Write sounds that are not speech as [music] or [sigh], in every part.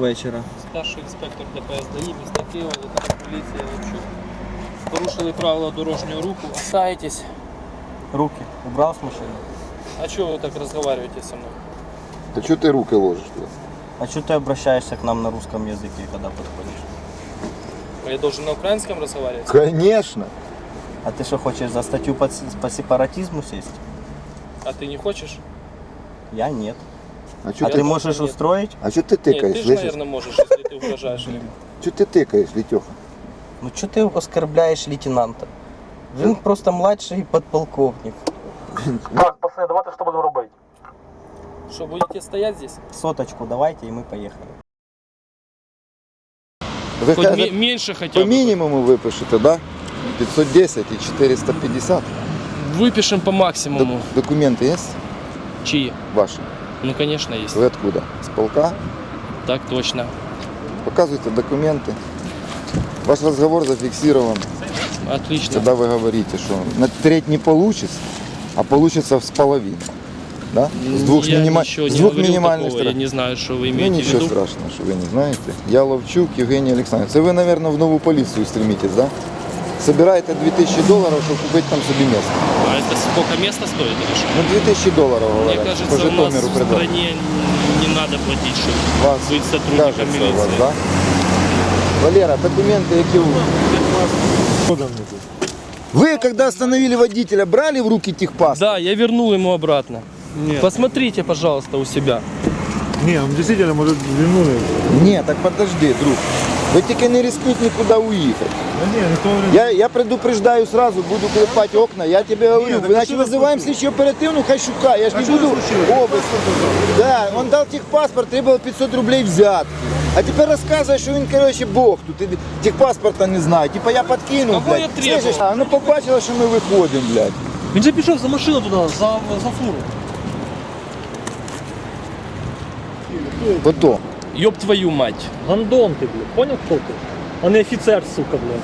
вечора. Старший інспектор ДПС ДАІ міста Києва, лейтенант поліції Левчук. Порушили правила дорожнього руху. Касаетесь. Руки. Убрал с машины? А чего вы так разговариваете со мной? Да что ты руки ложишь туда? А что ты обращаешься к нам на русском языке, когда подходишь? Я должен на украинском разговаривать? Конечно. А ты что, хочешь за статью по, с- по сепаратизму сесть? А ты не хочешь? Я нет. А А что ты ты, можешь нет. устроить? а чё ты Нет, тыкаешь, ты же, слышишь? наверное, можешь, если ты угрожаешь. Что ты тыкаешь, Летеха? Ну что ты оскорбляешь лейтенанта? Він просто младший подполковник. [laughs] Так, пацани, давайте що будемо робити? Что, будете стоять здесь? Соточку давайте и мы поехали. Вы Хоть кажете, ми- меньше хотя по бы. минимуму выпишите, да? 510 и 450. Выпишем по Док- максимуму. документы есть Чьи? ваши? Ну, конечно, есть. Вы откуда? С полка? Так точно. Показывайте документы. Ваш разговор зафиксирован. Отлично. Когда вы говорите, что на треть не получится, а получится с половиной. Да? С двух, я минима- ничего с не двух говорил минимальных такого, сторон. Я не знаю, что вы Ну имеете в ничего виду. страшного, что вы не знаете. Я Ловчук, Євгеній Олександрович. Це ви, мабуть, в нову поліцію стремитесь, да? Собираєте 2000 доларів, щоб купити там собі місце. А это сколько места стоит или что? Ну 2000 доларів, Мне говорять. кажется, по у нас Житомиру в придбати. стране не надо платить, чтобы Вас, быть сотрудником кажется, у вас, милиции. да? Валера, документы, які у Вы, когда остановили водителя, брали в руки техпаспорт? Да, я вернул ему обратно. Посмотрите, пожалуйста, у себя. Ні, он дійсно може вернули. Ні, так подожди, друг. Ви тільки не рискніть нікуди уїхати. Да ні, ніхто не Я, я предупреждаю сразу, буду клепать окна, я тебе говорю, так а иначе что вызываем слідчу оперативну, хай шукає, я ж А не что буду случилось? обыск. Да, он дал техпаспорт, требовал 500 рублей взятки. А теперь рассказывай, що він, короче, бог тут, і техпаспорта не знає. Типа я подкинув, Кого блядь. я требовал? Слышиш? А, ну побачила, що ми виходимо, блядь. Він же пішов за машину туди, за, за фуру. Потом. Ёб твою мать. Гандон ти, блядь, поняв хто ти? А не офіцер, сука, блядь.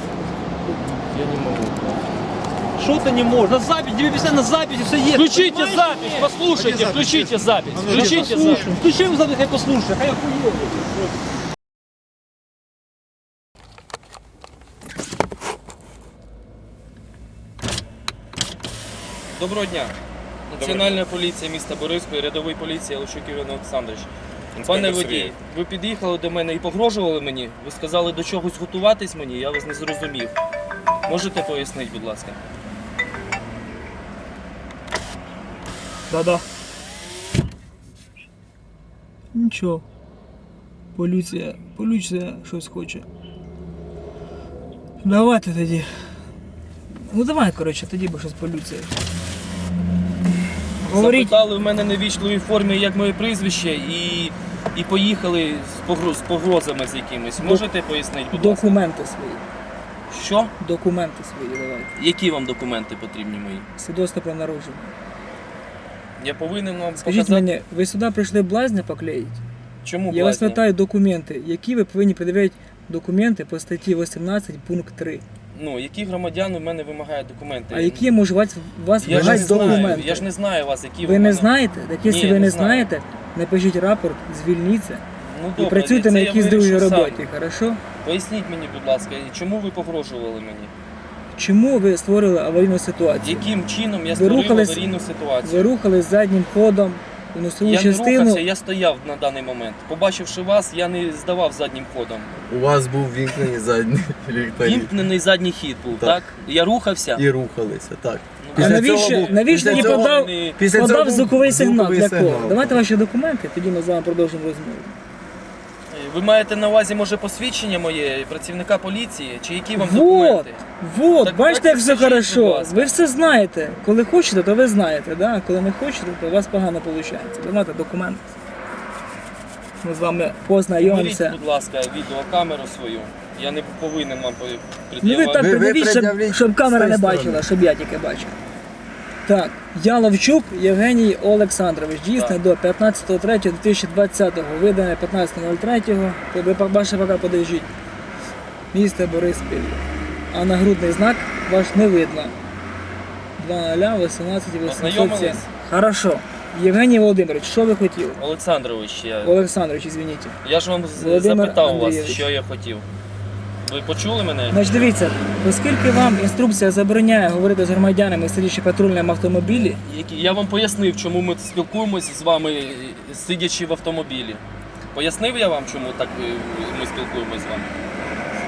Я не могу. Що ти не можеш? На запись, тебе писали на запись, все є. Включите Понимаешь, запись, послушайте, включите запись. Включи Включите запись. Включи йому запись, хай послушай, хай охуєє. Доброго дня. Національна поліція міста Бориспіль, рядовий поліція Лучук Іван Олександрович. Пане водій, ви під'їхали до мене і погрожували мені. Ви сказали до чогось готуватись мені, я вас не зрозумів. Можете пояснити, будь ласка? Да-да. Нічого. Поліція, поліція щось хоче. Давайте тоді. Ну давай, коротше, тоді бо щось поліція. Говоріть. Запитали в мене на вічливій формі, як моє прізвище, і, і поїхали з, погроз, з погрозами з якимись. Можете пояснити, будь ласка? Документи свої. Що? Документи свої давайте. Які вам документи потрібні мої? Свідоцтво про народження. Я повинен вам Скажіть показати. мені, ви сюди прийшли блазня поклеїти? Чому Я вас питаю документи. Які ви повинні пред'являти документи по статті 18 пункт 3? Ну, які громадяни в мене вимагають документи? А які може у вас, вас я ж, не вимагають знаю, документи? я ж не знаю вас, які Ви не мене- знаєте? Так якщо Ні, ви не не знаю. знаєте, напишіть рапорт, звільніться Ну, і добре, працюйте це на я якійсь вирішу другій сам. роботі, хорошо? Поясніть мені, будь ласка, чому ви погрожували мені? Чому ви створили аварійну ситуацію? Яким чином я Ви створив рухались- аварійну Ви рухались заднім ходом носову Я не частину. рухався, я стояв на даний момент. Побачивши вас, я не здавав заднім ходом. У вас був вімкнений задній ліхтарі Вімкнений задній хід був, так? Так. Я рухався. і рухалися, так. Ну, А Після навіщо, цього був- навіщо після цього подав, не- Після подав цього був звуковий сигнал? звуковий Для кого? сигнал. Давайте ваші документи, тоді ми з вами продовжимо розмову. Ви маєте на увазі, може, посвідчення моє працівника поліції? Чи які вам Вот, документи? вот, Так бачите, як все будь хорошо. ласка. Ви все знаєте. Коли хочете, то ви знаєте, да? а коли не хочете, то у вас погано виходить. Давайте документи. Ми з вами Беріть, познайомимося. будь ласка, відеокамеру свою. Я не повинен вам по- Ну ви пред'являти. так Ви- ви придивіть, щоб, пред'явіть щоб камера з не тої бачила, сторони. щоб я тільки бачив. Так, Яловчук Євгеній Олександрович. Дійсно до 15.03.2020, видане 15.03. Ви ваше поки подержіть. Місто Бориспіль. А нагрудний знак ваш не видно. 2.0, 18, 807. Познайомились? Хорошо. Євгеній Володимирович, що ви хотіли? Олександрович, я, Олександрович, извиніть. я ж вам Володимир запитав у вас, що я хотів. Ви почули мене? Значить, дивіться, оскільки вам інструкція забороняє говорити з громадянами, сидячи в патрульному автомобілі, Які- Я вам пояснив, чому ми спілкуємося з вами, сидячи в автомобілі. Пояснив я вам, чому так е, ми спілкуємося з вами?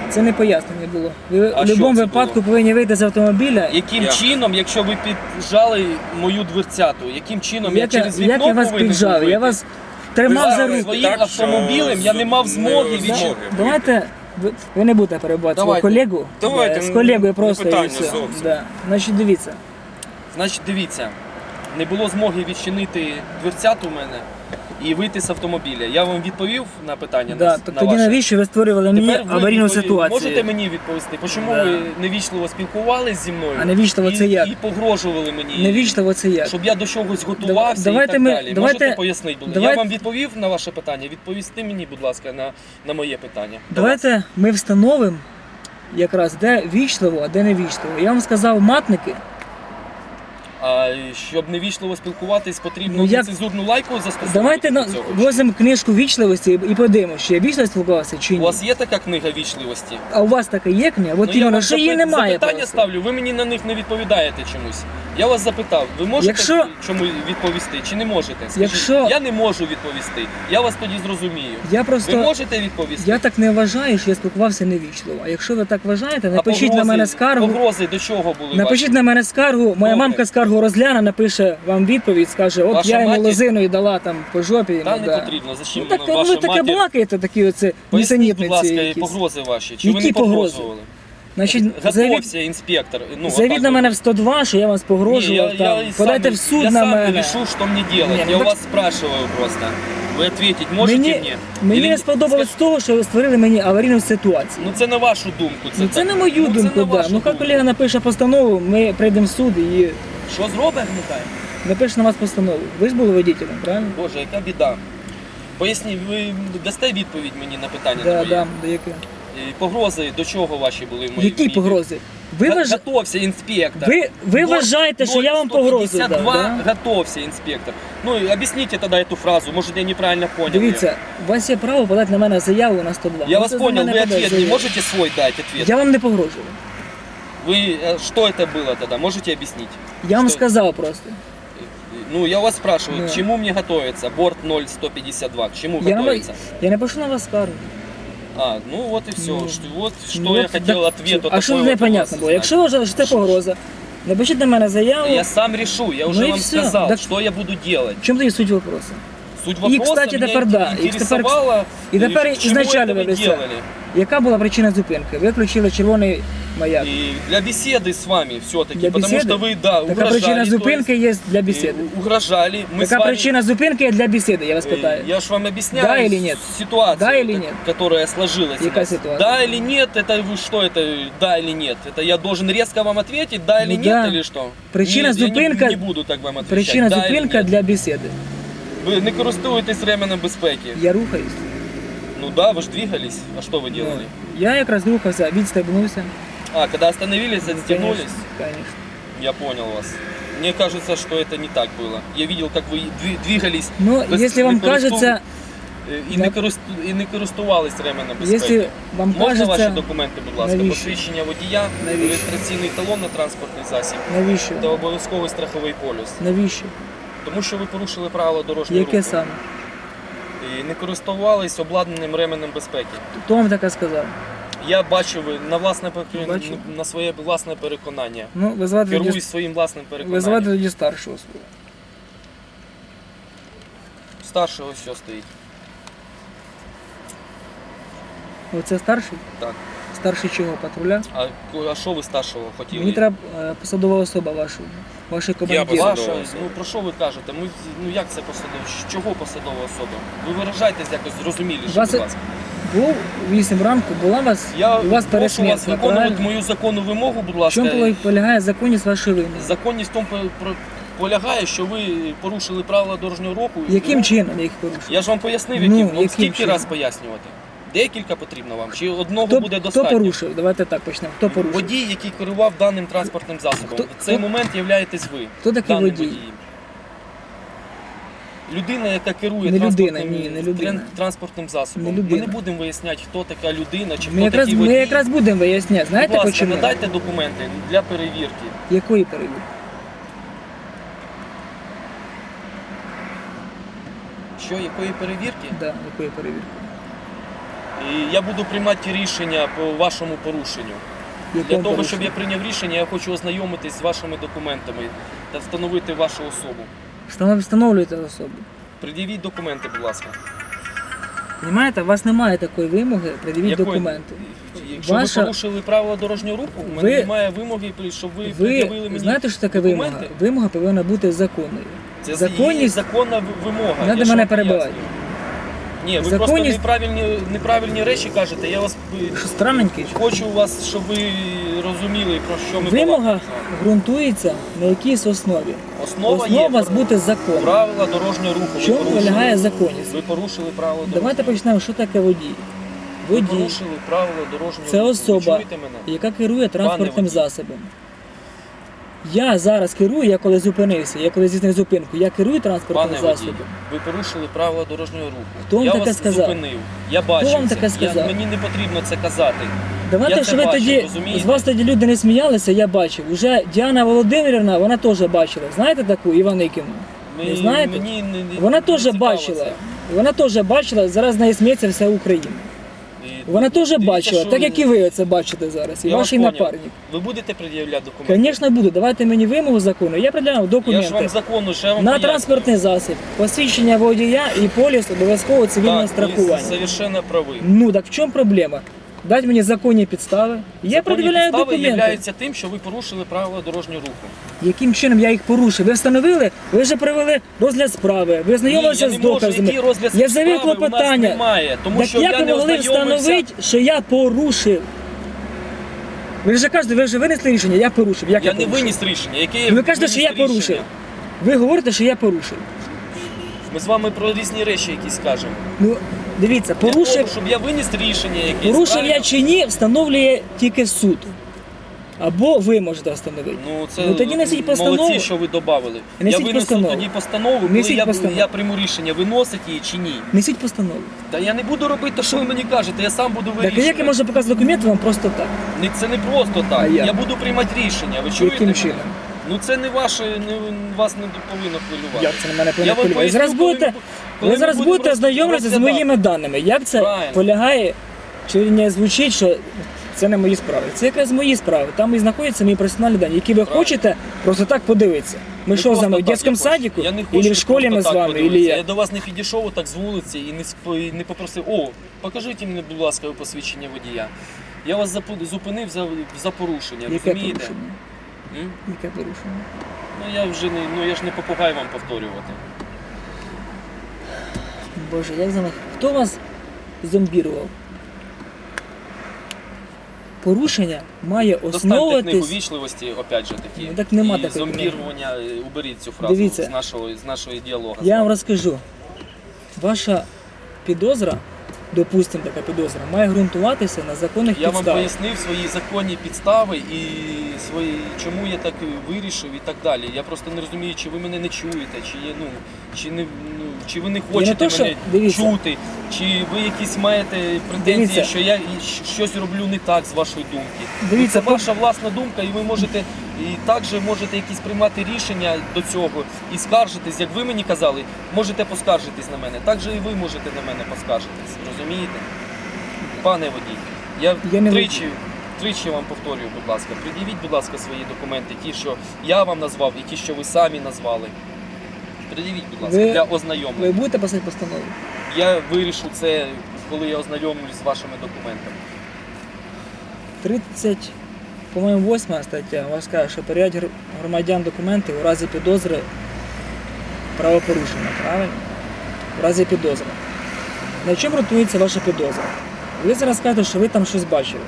це не пояснення було. Ви А в що будь-якому це випадку було? повинні вийти з автомобіля. Яким чином, якщо ви піджали мою дверцяту, яким чином я Як, я, через вікно як я вас повинен піджав? Я вас тримав за руку. своїм автомобілем я не мав змоги Да, від... Давайте, ви, ви не будете перебувати свого Давайте. колегу. Давайте, Да, з ну, колегою не просто і питання все. зовсім. Да. Значить, дивіться. Значить, дивіться, не було змоги відчинити дверцят у мене і вийти з автомобіля. Я вам відповів на питання Да, на, то на тоді ваше? навіщо ви створювали мені Тепер ви аварійну відпові- ситуацію? Можете мені відповісти, чому Да. ви невічливо спілкувалися зі мною? А невічливо і, це як? І погрожували мені. Невічливо це як? Щоб я до чогось готувався давайте і так ми- далі. давайте- Можете пояснити? будь- давайте- Я вам відповів на ваше питання. Відповісти мені, будь ласка, на, на моє питання. До Давайте ми встановимо якраз де вічливо, а де не вічливо. Я вам сказав матники. А щоб невічливо спілкуватись, потрібно Ну, як- нецензурну лайку застосовувати. Давайте на возимо книжку вічливості і подивимося, чи я вічливо спілкувався чи У вас є така книга вічливості? А у вас така є книга? От Ну, я іменно, що її немає. Запитання просто. ставлю, ви мені на них не відповідаєте чомусь. Я вас запитав, ви можете Якщо- чому відповісти чи не можете? Скажіть, Якщо- я не можу відповісти. Я вас тоді зрозумію. Я Ви можете відповісти? я так не вважаю, що я спілкувався невічливо. А якщо ви так вважаєте, А напишіть на мене скаргу. Погрози до чого були Напишіть ваші? на мене скаргу, моя Добре. мамка скаргу розгляне, напише вам відповідь, скаже, от Ваша я йому матір- лозину і дала там по жопі. Та ну, не потрібно. Зачем Ну так ну, ви ваша таке матір? балакаєте, такі оце Поясніть, будь нісенітниці ласка, і якісь. погрози ваші. Чи ви Які не погрози? Значить, Готовся заявіть, інспектор. Ну, заявіть на мене в 102, що я вас Не, погрожував, я, там, я подайте в суд я на сам мене. решу, что мне делать. Не, ну я у так- вас спрашиваю просто. Вы ответить можете Мені, мне? мені не сподобалось того, що ви створили мені аварійну ситуацію. Ну це на вашу думку. Це, Ну це так. на мою Ну, це думку, на да. вашу Ну хай думку. колега напише постанову, ми прийдемо в суд і Що зробить гнітає? напише на вас постанову. Ви ж були водителем, правильно? Боже, яка біда. Поясніть, ви дасте відповідь мені на питання Да, моє? да, до якої? І Погрози до чого ваші були мої? Які мої? погрози? Ви, Га- вваж... Готовся, інспектор. ви, ви вважаєте, що я вам погрозу дав, 152, да? готовься, инспектор. Ну, и объясните тогда эту фразу, может, я неправильно понял. её. Дивіться, у вас є право подати на мене заяву на 102. Я Ви вас це за понял, мене вы подаєте ответ не заяву. можете свой дать ответ? Я вам не погрожую. Вы, э, что это было тогда, можете объяснить? Я вам Що? сказав просто. Ну, я вас спрашиваю, Ну. к чему мне готовиться? Борт 0152, к чему Я, на... готовиться? я не пишу на вас скаргу. А, ну вот и все. Ну, вот что Ну, я от хотел так, ответ. вот А що такой вот непонятно от вас було? Якщо ви вважали, що це погроза, напишіть на мене заяву. Я сам решу, я Ну уже и вам всё. сказал, Так- что я буду делать. В чому тоді суть вопросу? Суть И, вопроса кстати, меня тепер да, и тепер- интересовало, і тепер э, чего изначально это вы ви це. делали. Яка була причина зупинки? Ви включили червоний маяк. И для беседы с вами все-таки, Для потому беседы? что вы, да, Така угрожали. причина то зупинки есть, є для и бесіди. Угрожали. Мы с Така вами, причина зупинки є для бесіди, я вас э, питаю. Я же вам объясняю Да или нет? ситуацию, Да или ко- нет? которая сложилась. у Яка нас. ситуация? Да или нет, это вы что, это да или нет? Это я должен резко вам ответить, да или Ну нет, да. или что? Причина Нет, я зупинка- не, не буду так вам отвечать. Причина да или зупинка нет. для бесіди. Ви не користуєтесь ременем безпеки. Я рухаюсь. Ну да, вы же двигались. А что вы Ну, делали? я якраз рухався, відстебнувся. А, когда остановились, отстегнулись? Конечно. Я понял вас. Мне кажется, что это не так было. Я видел, как вы дви- двигались Ну, Без- якщо вам не користу- кажеться, э, і Да. не, користу- і не користувались ременем безпеки. якщо вам Можна ваші кажеться, документи, будь ласка, Навіщо? посвідчення водія, Навіщо? реєстраційний талон на транспортний засіб навіщо? та обов'язковий страховий полюс. Навіщо? Тому що ви порушили правила дорожнього Яке руху саме? і не користувались обладнаним ременем безпеки. Хто вам таке сказав? Я бачу ви на власне Бачу. на своє власне переконання. Ну, визвати тоді, Керуюсь своїм власним переконанням. визвати тоді старшого свого. Старшого що стоїть. Оце старший? Так. Старший чого? Патруля? А, а що ви старшого хотіли? Мені треба е, посадова особа ваша. Вашої посадова Ваша, ну про що ви кажете? Ми, ну як це посадова? Чого посадова особа? Ви виражайтесь якось зрозуміліше, Вас- будь ласка. Був 8 ранку, була вас, Я у вас прошу вас виконувати правильно? мою законну вимогу, будь В ласка. чому полягає законність вашої вини? Законність в тому по- про- полягає, що ви порушили правила дорожнього руху. Яким Ну, чином я їх порушив? Я ж вам пояснив, Ну, яким. Вам яким скільки чином? раз пояснювати? Декілька потрібно вам, чи одного Хто, буде хто порушив? Давайте так почнемо. Хто порушив? Водій, який керував даним транспортним засобом. Хто- В цей хто- момент являєтесь ви. Хто такий даним водій? водієм. Людина, яка керує Не людина, транспортним, ні, не людина. транспортним засобом. Не Ми не будемо виясняти, хто така людина чи Ми хто якраз, такий ми якраз будемо виясняти. Знаєте Будь ласка, почему? надайте документи для перевірки. Якої перевірки? Що, якої перевірки? Да, якої перевірки? І я буду приймати рішення по вашому порушенню. Для того, щоб я прийняв рішення, я хочу ознайомитись з вашими документами та встановити вашу особу. Встанов- Встановлюєте особу. Пред'явіть документи, будь ласка. Понімаєте, у вас немає такої вимоги, придивіть Якої- документи. Якщо Ваша- ви порушили правила дорожнього руху, у Ви- мене немає вимоги, щоб ви, пред'явили Ви мені знаєте, що таке документи? вимога? Вимога повинна бути законною. Це Законність- є законна в- вимога. Не треба мене вам перебивати. Ні, ви просто неправильні, неправильні речі кажете. Я вас Що странненький? хочу вас, щоб ви розуміли, про що ми Вимога балакаємо. ґрунтується на якійсь основі. Основа, Основа є вас бути закон. правила дорожнього руху. В Ви чому порушили- полягає законність? Ви порушили правила Давайте почнемо, що таке водій. Ви Водій порушили правила дорожнього це руху. Ви особа, чуєте мене? яка керує транспортним водій. засобом. Я зараз керую, я коли зупинився, я коли здійснив зупинку, я керую транспортним Пане водій, засобом. ви порушили правила дорожнього руху. Хто вам я таке вас сказав? зупинив. Я бачив вам це. таке сказав? Я, мені не потрібно це казати. Давайте, Я що це ви бачив, тоді розумієте? з вас тоді люди не сміялися, я бачив. Уже Діана Володимирівна, вона теж бачила. Знаєте таку Іваникину? Ми- Не знаєте? Мені не, не- Вона не теж цікаво бачила. це. Вона теж бачила, зараз з неї сміється вся Україна. Вона теж бачила, що так як і ви це бачите зараз, і Я ваш вас поняв. напарник. Ви будете пред'являти документи? Звісно, буду. Давайте мені вимогу закону. Я приділяв Я ж вам закону, ще вам На поясню. транспортний засіб, посвідчення водія і поліс обов'язково цивільного Так, ви страхування. совершенно праві. Ну так в чому проблема? Дать мені законні підстави. Я пред'являю підстави документи. являються тим, що ви порушили правила дорожнього руху. Яким чином я їх порушив? Ви встановили? Ви вже провели розгляд справи, ви знайомилися Ні, я з не можу, доказами. який розгляд Я завів справи у нас клопотання. немає, тому так що як я ви не могли ознайомився. встановити, що я порушив? Ви вже кажете, ви вже винесли рішення, я порушив. Як я, Я не порушив? виніс рішення. Яке я Ви кажете, що я виніс порушив. рішення? Ви говорите, що я порушив. Ми з вами про різні речі якісь кажемо. Ну, дивіться, Для того, порушив, щоб я виніс рішення якесь. порушив правильно? я чи ні, встановлює тільки суд. Або ви можете встановити. Ну, це Ну, тоді несіть постанову. молодці, що ви додали. Я Несіть винесу постанову. тоді постанову, коли Несіть я, постанову. я прийму рішення, виносить її чи ні. Несіть постанову. Та я не буду робити те, що ви мені кажете, я сам буду Так а вирішувати. як я можу показати документи вам просто так? Ні, Це не просто А так. як? Я буду приймати рішення. Ви чуєте? Яким мене? чином? Ну це не ваше, не, вас не повинно хвилювати. Як це на мене повинно вам впливати? Ви зараз будете, ви зараз будете роз- з моїми даними. Як це Правильно. полягає, чи не звучить, що це не мої справи. Це якраз мої справи. Там і знаходяться мої персональні дані, які ви Правильно. хочете просто так подивитися. Ми Не що з вами в дитячому садіку? Я не хочу Или в школі ми з вами, подивитися. як? Я до вас не підійшов так з вулиці і не, сп- і не попросив, о, покажіть мені, будь ласка, посвідчення водія. Я вас запу- зупинив за, за порушення, Яке розумієте? порушення? М? Яке порушення? Ну я вже не, ну я ж не попугай вам повторювати. Боже, як за Хто вас зомбірував? Порушення має Достаньте книгу основуватись. вічливості, опять же таки. Ну, так нема і такої книги. зомбірування, е, уберіть цю фразу Дивіться. з нашого, з нашого діалогу. Я вам розкажу. Ваша підозра, допустимо, така підозра, має ґрунтуватися на законних Я вам пояснив свої законні підстави і свої, чому я так вирішив і так далі. Я просто не розумію, чи ви мене не чуєте, чи є, ну, чи не чи ви не хочете то, що- мене дивіться. чути, чи ви якісь маєте претензії, Дивіться. що я щось роблю не так з вашої думки. Дивіться, це ваша власна думка, і ви можете і також можете якісь приймати рішення до цього і скаржитись, як ви мені казали, можете поскаржитись на мене. Так же і ви можете на мене поскаржитись. Розумієте? Пане водій, я, Я не тричі, тричі вам повторюю, будь ласка, пред'явіть, будь ласка, свої документи, ті, що я вам назвав, і ті, що ви самі назвали. По-перше, будь ласка, Ви- для Ви будете писати постанову? Я вирішу це, коли я ознайомлюсь з вашими документами. 30, по-моєму, 8 стаття у вас каже, що перевіряють гр- громадян документи у разі підозри правопорушення, правильно? У разі підозри. На чому ґрунтується ваша підозра? Ви зараз кажете, що ви там щось бачили.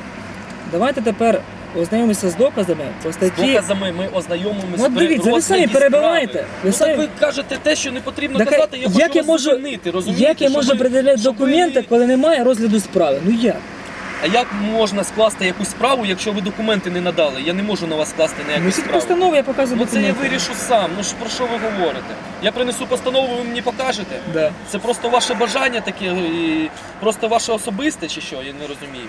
Давайте тепер ознайомимося з доказами по З статті. доказами ми ознайомимося. От дивіться, ви самі перебиваєте. Ви Ви, самі- так ви кажете те, що не потрібно Так, казати, я як хочу я вас можу- зупинити, розумієте? Як я щоб можу ви- пред'являти щоб ви- документи, коли немає розгляду справи? Ну як? А як можна скласти якусь справу, якщо ви документи не надали? Я не можу на вас скласти ніяку Несіть справу. постанову, я показую Ну це я документи. вирішу сам. Ну ж про що ви говорите? Я принесу постанову, ви мені покажете. Да. Це просто ваше бажання таке і просто ваше особисте чи що? Я не розумію.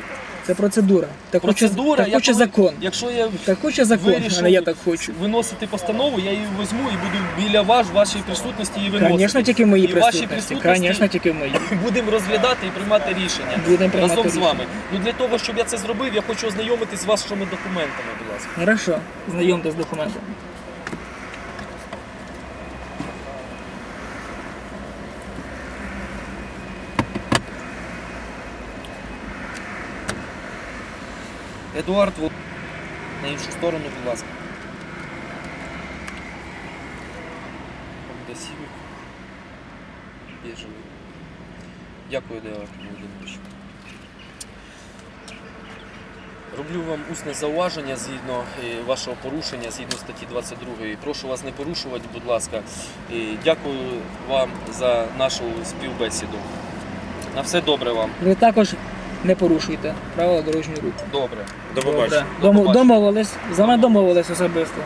Це процедура. Так Процедура, так хоче коли- закон. Якщо я Так хоче закон, вирішу а не я так хочу. виносити постанову, я її візьму і буду біля вас, в вашій присутності її виносити. Звісно, тільки в моїй і в вашій присутності. присутності Звісно, тільки в моїй. [laughs] будемо розглядати і приймати рішення. Будемо приймати Разом з рішення. вами. Ну для того, щоб я це зробив, я хочу ознайомитись з вашими документами, будь ласка. Хорошо, знайомте з документами. Едуард на іншу сторону, будь ласка. Civic. Біжевий. Дякую, Едуард Володимирович. Роблю вам усне зауваження згідно е, вашого порушення, згідно статті 22. Прошу вас не порушувати, будь ласка. І Дякую вам за нашу співбесіду. На все добре вам. Ви також не порушуйте правила дорожнього руху. Добре. До Добре. побачення. До Домо- Домовились. За мене домовились особисто.